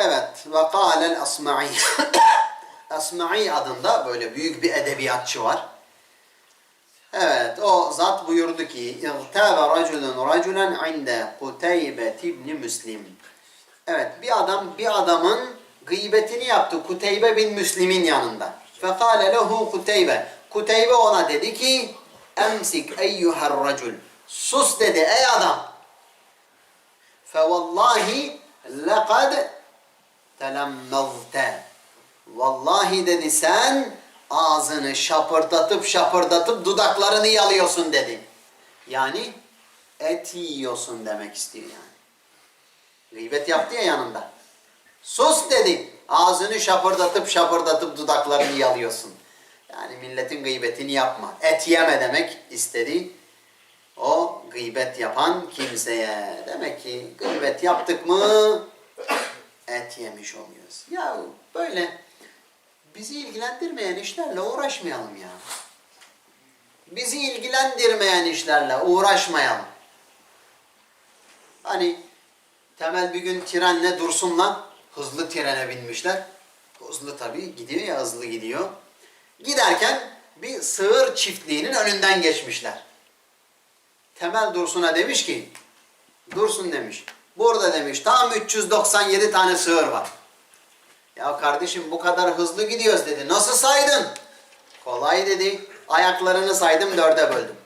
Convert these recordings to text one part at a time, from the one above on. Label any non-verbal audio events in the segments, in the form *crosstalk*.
Evet. Ve kâlel Asma'i. *coughs* Asma'i adında böyle büyük bir edebiyatçı var. Evet, o zat buyurdu ki İğtâbe raculun raculen inde Kuteybe ibni Müslim. Evet, bir adam bir adamın gıybetini yaptı Kuteybe bin Müslim'in yanında. Fekâle lehu Kuteybe. Kuteybe ona dedi ki Emsik eyyuhar racul. Sus dedi ey adam. Fevallahi lekad telemmezte. Vallahi dedi sen ağzını şapırdatıp şapırdatıp dudaklarını yalıyorsun dedi. Yani et yiyorsun demek istiyor yani. Gıybet yaptı ya yanında. Sus dedi. Ağzını şapırdatıp şapırdatıp dudaklarını yalıyorsun. Yani milletin gıybetini yapma. Et yeme demek istedi. O gıybet yapan kimseye. Demek ki gıybet yaptık mı et yemiş oluyoruz. Ya böyle bizi ilgilendirmeyen işlerle uğraşmayalım ya. Bizi ilgilendirmeyen işlerle uğraşmayalım. Hani Temel bir gün trenle Dursun'la hızlı trene binmişler. Hızlı tabii gidiyor ya hızlı gidiyor. Giderken bir sığır çiftliğinin önünden geçmişler. Temel Dursun'a demiş ki, Dursun demiş, burada demiş tam 397 tane sığır var. Ya kardeşim bu kadar hızlı gidiyoruz dedi. Nasıl saydın? Kolay dedi. Ayaklarını saydım dörde böldüm.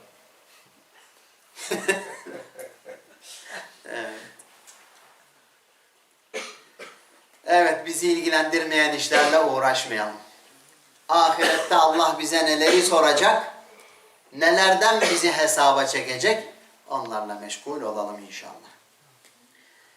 evet. *laughs* Evet bizi ilgilendirmeyen işlerle uğraşmayalım. Ahirette Allah bize neleri soracak, nelerden bizi hesaba çekecek onlarla meşgul olalım inşallah.